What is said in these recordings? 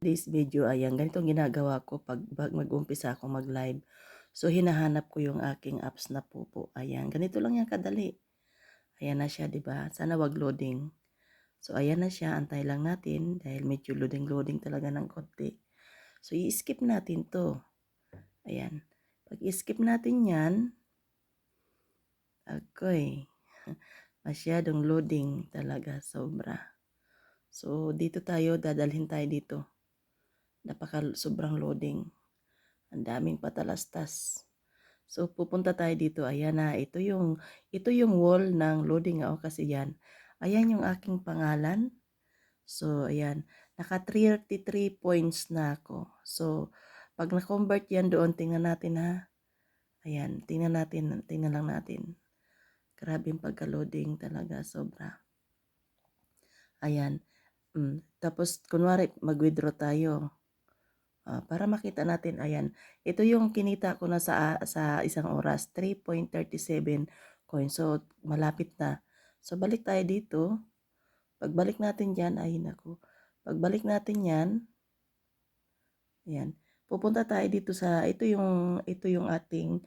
This video, ayan, ganito ang ginagawa ko pag mag-umpisa ako mag-live. So, hinahanap ko yung aking apps na pupo. Ayan, ganito lang yan kadali. Ayan na siya, di ba? Sana wag loading. So, ayan na siya. Antay lang natin dahil medyo loading-loading talaga ng konti. So, i-skip natin to. Ayan. Pag i-skip natin yan, agoy, masyadong loading talaga, sobra. So, dito tayo, dadalhin tayo dito napaka sobrang loading. Ang daming patalastas. So pupunta tayo dito. Ayan na, ito yung ito yung wall ng loading ako kasi yan. Ayan yung aking pangalan. So ayan, naka 33 points na ako. So pag na-convert yan doon, tingnan natin ha. Ayan, tingnan natin, tingnan lang natin. Grabe yung pagka-loading talaga, sobra. Ayan. Mm. Tapos, kunwari, mag-withdraw tayo. Uh, para makita natin, ayan, ito yung kinita ko na sa, sa isang oras, 3.37 coins. So, malapit na. So, balik tayo dito. Pagbalik natin dyan, ay nako. Pagbalik natin yan, ayan, pupunta tayo dito sa, ito yung, ito yung ating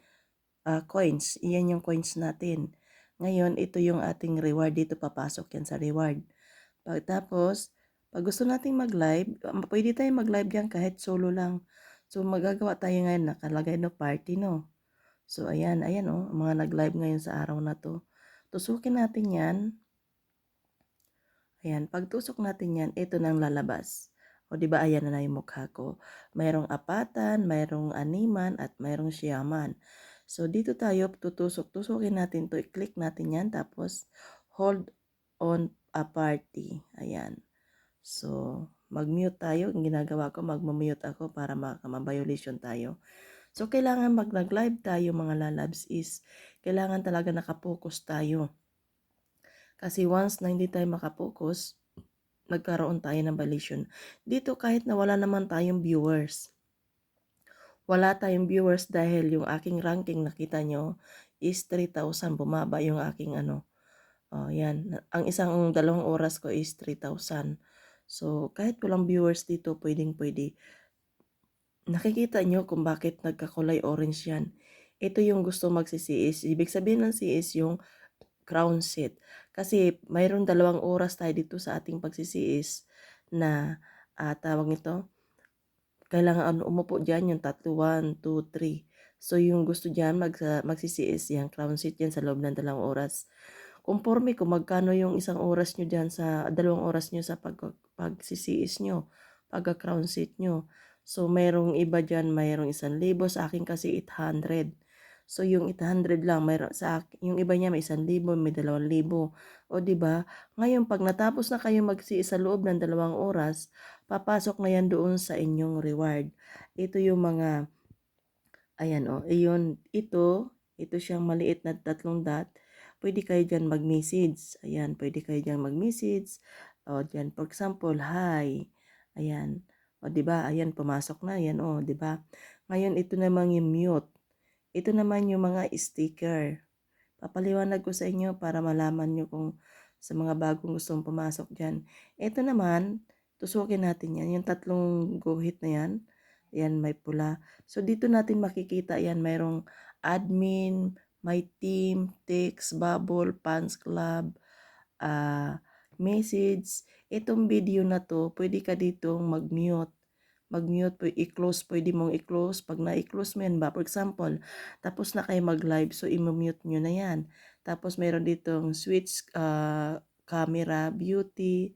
uh, coins. Iyan yung coins natin. Ngayon, ito yung ating reward. Dito papasok yan sa reward. Pagtapos, pag gusto nating mag-live, um, pwede tayong mag-live yan kahit solo lang. So, magagawa tayo ngayon, nakalagay no party, no? So, ayan, ayan, oh, mga nag-live ngayon sa araw na to. Tusukin natin yan. Ayan, pag tusok natin yan, ito nang lalabas. O, di ba, ayan na na yung mukha ko. Mayroong apatan, mayroong animan, at mayroong siyaman. So, dito tayo, tutusok, tusukin natin to, i-click natin yan, tapos, hold on a party. Ayan. So, mag-mute tayo. Ang ginagawa ko, mag-mute ako para maka-violation tayo. So, kailangan mag live tayo mga lalabs is, kailangan talaga nakapokus tayo. Kasi once na hindi tayo makapokus, nagkaroon tayo ng violation. Dito kahit na wala naman tayong viewers. Wala tayong viewers dahil yung aking ranking nakita nyo is 3,000. Bumaba yung aking ano. Oh, yan. Ang isang dalawang oras ko is 3,000. So, kahit walang viewers dito, pwedeng pwede. Nakikita nyo kung bakit nagkakulay orange yan. Ito yung gusto magsisiis. Ibig sabihin ng CS yung crown set. Kasi mayroon dalawang oras tayo dito sa ating pagsisiis na uh, tawag nito. Kailangan umupo dyan yung tatlo, 1, 2, 3. So yung gusto dyan mag, uh, magsisiis yung crown set yan sa loob ng dalawang oras conforme kung magkano yung isang oras nyo dyan sa, dalawang oras nyo sa pag, pagsisiis nyo, pagka-crown seat nyo. So, mayroong iba dyan, mayroong isang libo, sa akin kasi 800. So, yung 800 lang, mayroong sa akin, yung iba niya may isang libo, may dalawang libo. O, di ba Ngayon, pag natapos na kayo magsiis sa loob ng dalawang oras, papasok na yan doon sa inyong reward. Ito yung mga, ayan o, oh, iyon, ito, ito siyang maliit na tatlong dot pwede kayo dyan mag-message. Ayan, pwede kayo dyan mag-message. O, dyan, for example, hi. Ayan. O, di ba? Ayan, pumasok na. Ayan, o, di ba? Ngayon, ito naman yung mute. Ito naman yung mga sticker. Papaliwanag ko sa inyo para malaman nyo kung sa mga bagong gustong pumasok dyan. Ito naman, tusukin natin yan. Yung tatlong guhit na yan. Ayan, may pula. So, dito natin makikita yan. Mayroong admin, my team, text, bubble, fans club, uh, message. Itong video na to, pwede ka ditong mag-mute. Mag-mute, i-close, pwede mong i-close. Pag na-i-close mo yan ba, for example, tapos na kayo mag-live, so i-mute nyo na yan. Tapos meron ditong switch, uh, camera, beauty,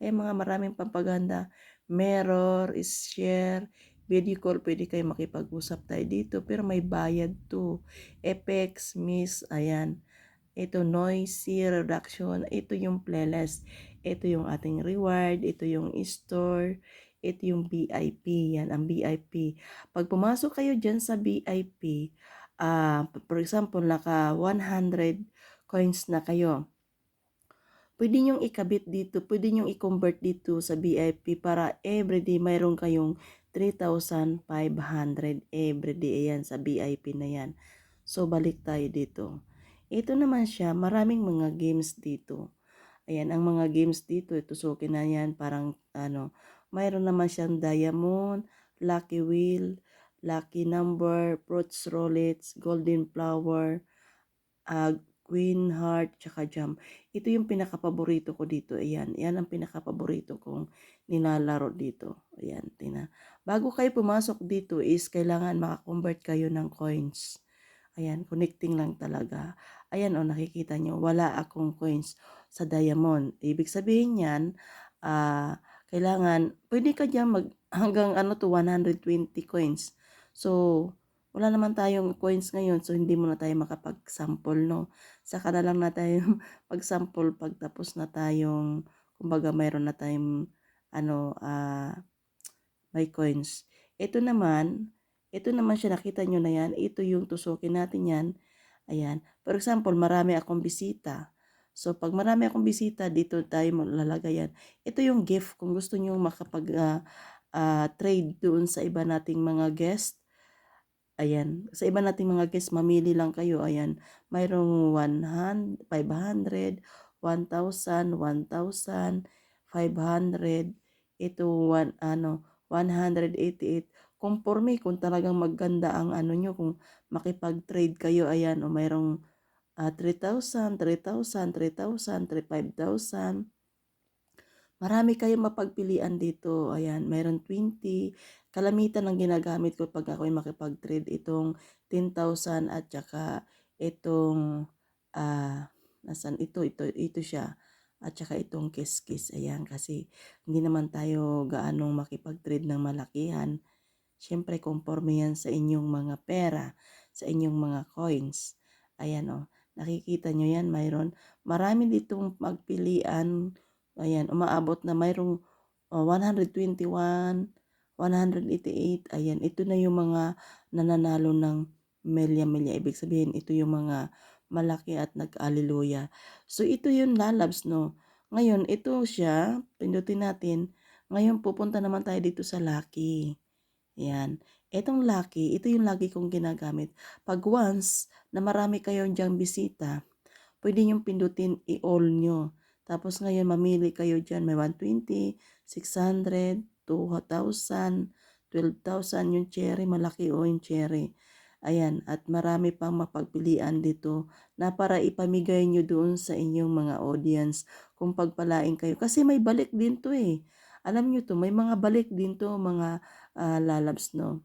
ay mga maraming pampaganda. Mirror, is share, video call, pwede kayo makipag-usap tayo dito, pero may bayad to. Effects, miss, ayan. Ito, noisy reduction. Ito yung playlist. Ito yung ating reward. Ito yung store. Ito yung VIP. Yan, ang VIP. Pag pumasok kayo dyan sa VIP, uh, ah, for example, naka 100 coins na kayo pwede nyong ikabit dito, pwede nyong i-convert dito sa VIP para everyday mayroon kayong 3,500 everyday. Ayan, sa VIP na yan. So, balik tayo dito. Ito naman siya, maraming mga games dito. Ayan, ang mga games dito, itusukin na yan, parang, ano, mayroon naman siyang diamond, lucky wheel, lucky number, fruits rollets, golden flower, ah, queen heart, tsaka jam. Ito yung pinakapaborito ko dito. Ayan, yan ang pinakapaborito kong nilalaro dito. Ayan, tina. Bago kayo pumasok dito is kailangan makakonvert kayo ng coins. Ayan, connecting lang talaga. Ayan o, nakikita nyo, wala akong coins sa diamond. Ibig sabihin yan, ah, kailangan, pwede ka dyan mag, hanggang ano to, 120 coins. So, wala naman tayong coins ngayon, so hindi mo na tayo makapag-sample, no? Saka na lang na tayo pag-sample pag na tayong, kumbaga mayroon na tayong, ano, ah, may coins. Ito naman, ito naman siya, nakita nyo na yan, ito yung tusukin natin yan. Ayan. For example, marami akong bisita. So, pag marami akong bisita, dito tayo lalagay yan. Ito yung gift kung gusto nyo makapag uh, uh, trade doon sa iba nating mga guest. Ayan. Sa iba nating mga guest, mamili lang kayo. Ayan. Mayroong 100, 500, 1,000, 1,000, 500. Ito, one, ano, 188. Conforme kung talagang maganda ang ano nyo, kung makipag-trade kayo, ayan, o mayroong uh, 3,000, 3,000, 3,000, 5,000. Marami kayong mapagpilian dito. Ayan, mayroon 20. Kalamitan ang ginagamit ko pag ako'y makipag-trade itong 10,000 at saka itong uh, nasan ito, ito, ito siya. At saka itong kiss-kiss. Ayan, kasi hindi naman tayo gaanong makipag-trade ng malakihan. Siyempre, conforme yan sa inyong mga pera, sa inyong mga coins. Ayan o, oh, nakikita nyo yan, mayroon. Marami ditong magpilian Ayan, umaabot na mayroong uh, 121, 188. Ayan, ito na yung mga nananalo ng milya-milya. Ibig sabihin, ito yung mga malaki at nag-aliluya. So, ito yung lalabs, no? Ngayon, ito siya, pindutin natin. Ngayon, pupunta naman tayo dito sa lucky. Ayan. Itong lucky, ito yung lagi kong ginagamit. Pag once na marami kayong diyang bisita, pwede yung pindutin i-all nyo. Tapos ngayon, mamili kayo dyan. May 120, 600, 2,000, 12,000 yung cherry. Malaki o yung cherry. Ayan, at marami pang mapagpilian dito na para ipamigay nyo doon sa inyong mga audience kung pagpalain kayo. Kasi may balik din to eh. Alam nyo to, may mga balik din to mga uh, lalabs no.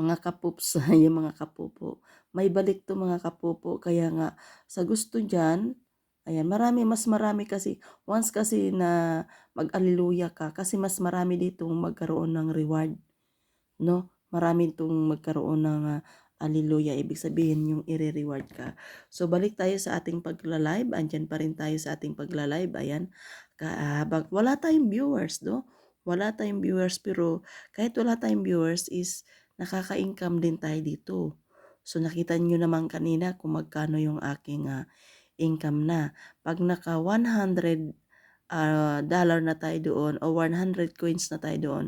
Mga kapups, yung mga kapupo. May balik to mga kapupo. Kaya nga, sa gusto dyan, Ayan, marami, mas marami kasi, once kasi na mag-aliluya ka, kasi mas marami ditong magkaroon ng reward. No? Marami itong magkaroon ng uh, aliluya, ibig sabihin yung i-reward ka. So, balik tayo sa ating pagla-live. Andyan pa rin tayo sa ating pagla-live. Ayan. Habang wala tayong viewers, no? Wala tayong viewers, pero kahit wala tayong viewers is nakaka-income din tayo dito. So, nakita nyo naman kanina kung magkano yung aking uh, income na. Pag naka 100 uh, dollar na tayo doon o 100 coins na tayo doon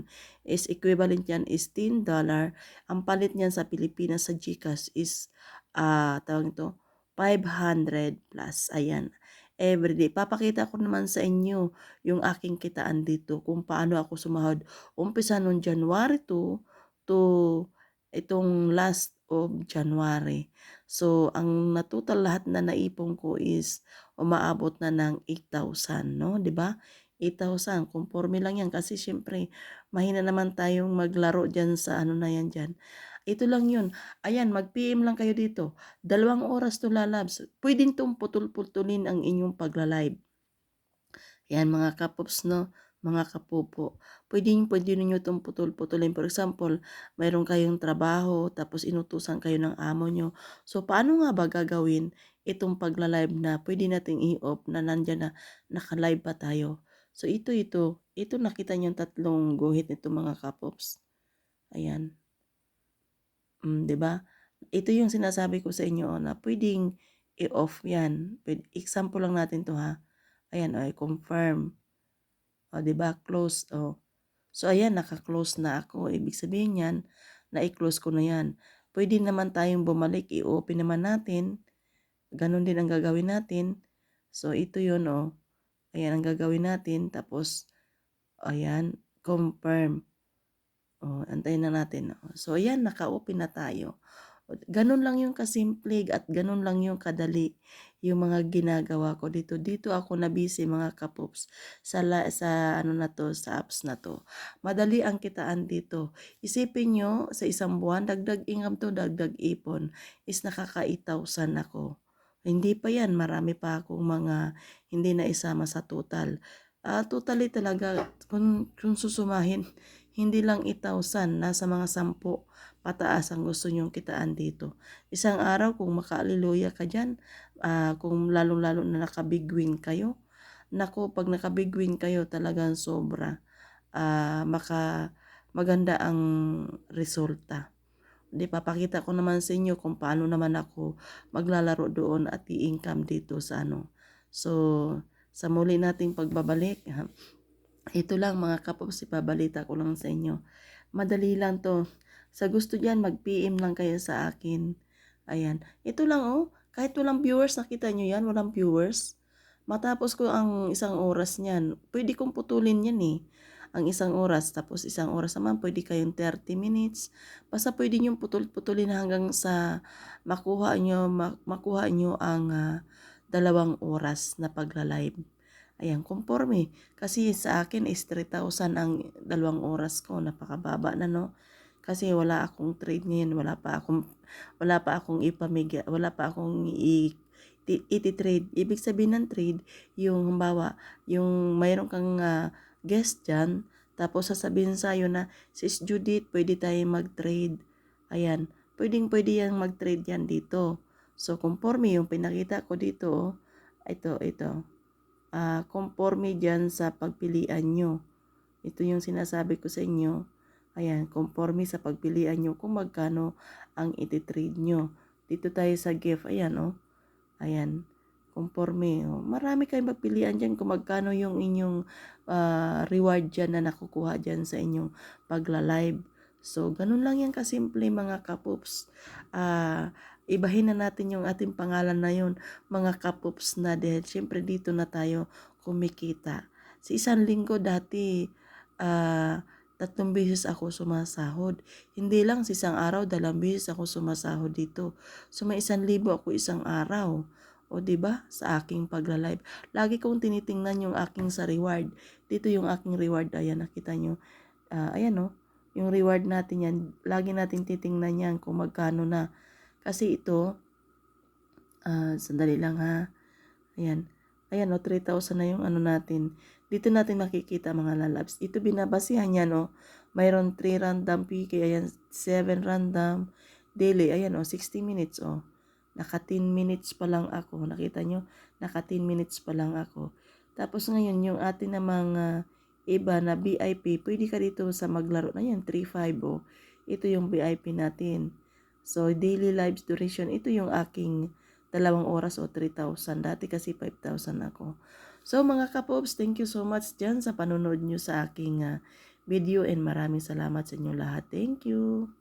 is equivalent yan is 10 dollar. Ang palit niyan sa Pilipinas sa GCash is uh, tawag ito 500 plus. Ayan. Everyday. Papakita ko naman sa inyo yung aking kitaan dito kung paano ako sumahod. Umpisa noong January 2 to itong last of January. So, ang natutal lahat na naipon ko is umaabot na ng 8,000, no? 'Di ba? 8,000, conforme lang yan kasi syempre mahina naman tayong maglaro diyan sa ano na yan diyan. Ito lang yun. Ayan, mag-PM lang kayo dito. Dalawang oras to lalabs. Pwedeng tong putol-putulin ang inyong pagla-live. Yan mga kapops, no? mga kapupo. Pwede, pwede ninyo itong putol-putulin. For example, mayroon kayong trabaho, tapos inutusan kayo ng amo nyo. So, paano nga ba gagawin itong pagla-live na pwede nating i-off na nandyan na naka-live pa tayo? So, ito, ito. Ito nakita nyo tatlong guhit nito mga kapops. Ayan. Mm, ba diba? Ito yung sinasabi ko sa inyo oh, na pwedeng i-off yan. Example lang natin to ha. Ayan, oh, confirm. O, di ba? Close. O. So, ayan, naka-close na ako. Ibig sabihin yan, na-close ko na yan. Pwede naman tayong bumalik, i-open naman natin. Ganon din ang gagawin natin. So, ito yun, o. Ayan ang gagawin natin. Tapos, ayan, confirm. Oh, antayin na natin. oh. So, ayan, naka-open na tayo. O, Ganun lang yung kasimple at ganun lang yung kadali yung mga ginagawa ko dito. Dito ako na busy mga kapops sa, la, sa ano na to, sa apps na to. Madali ang kitaan dito. Isipin nyo, sa isang buwan, dagdag income to, dagdag ipon, is nakaka-8,000 ako. Hindi pa yan, marami pa akong mga hindi na isama sa total. Ah, totally talaga, kung, kung susumahin, hindi lang 8,000, nasa mga 10 pataas ang gusto nyong kitaan dito. Isang araw, kung makaaliluya ka dyan, ah, kung lalong-lalo na nakabigwin kayo, nako, pag nakabigwin kayo, talagang sobra. Ah, maka, maganda ang resulta. Di papakita ko naman sa inyo kung paano naman ako maglalaro doon at i-income dito sa ano. So, sa muli nating pagbabalik, ito lang mga kapops, ipabalita ko lang sa inyo. Madali lang to. Sa gusto dyan, mag-PM lang kayo sa akin. Ayan. Ito lang oh. Kahit walang viewers, nakita nyo yan, walang viewers. Matapos ko ang isang oras niyan, pwede kong putulin yan eh. Ang isang oras, tapos isang oras naman, pwede kayong 30 minutes. Basta pwede nyo putol-putulin hanggang sa makuha nyo, ma- makuha nyo ang ah, dalawang oras na pagla-live. Ayan, conforme. Kasi sa akin is 3,000 ang dalawang oras ko. Napakababa na no. Kasi wala akong trade ngayon. Wala pa akong, wala pa akong ipamigay. Wala pa akong i, ti- iti-trade. Ibig sabihin ng trade, yung halimbawa, yung mayroon kang ah, guest dyan, tapos sasabihin sa'yo na, Sis Judith, pwede tayo mag-trade. Ayan, pwedeng pwede yan mag-trade yan dito. So, conforme yung pinakita ko dito, oh, ito, ito ah conforme dyan sa pagpilian nyo. Ito yung sinasabi ko sa inyo. Ayan, conforme sa pagpilian nyo kung magkano ang ititrade nyo. Dito tayo sa gift. Ayan, oh. Ayan, conforme. Oh. Marami kayong magpilian dyan kung magkano yung inyong ah, reward dyan na nakukuha dyan sa inyong pagla-live. So, ganun lang yan kasimple mga kapups. Ah, ibahin na natin yung ating pangalan na yun, mga kapups na dahil syempre dito na tayo kumikita. Sa isang linggo dati, ah, tatlong beses ako sumasahod. Hindi lang sa isang araw, dalawang beses ako sumasahod dito. So may isang libo ako isang araw. O ba sa aking pagla-live. Lagi kong tinitingnan yung aking sa reward. Dito yung aking reward. Ayan, nakita nyo. Ah, ayan o. yung reward natin yan. Lagi natin titingnan yan kung magkano na. Kasi ito, ah, sandali lang ha. Ayan. Ayan o, 3,000 na yung ano natin. Dito natin makikita mga lalabs. Ito binabasihan niya no. Mayroon 3 random PK, ayan 7 random daily. Ayan o, 60 minutes o. Naka 10 minutes pa lang ako. Nakita nyo? Naka 10 minutes pa lang ako. Tapos ngayon, yung atin namang ah, iba na VIP, pwede ka dito sa maglaro na yan, 3.5 o. Ito yung VIP natin. So, daily lives duration, ito yung aking dalawang oras o 3,000. Dati kasi 5,000 ako. So, mga kapops, thank you so much dyan sa panonood nyo sa aking ah, video and maraming salamat sa inyo lahat. Thank you.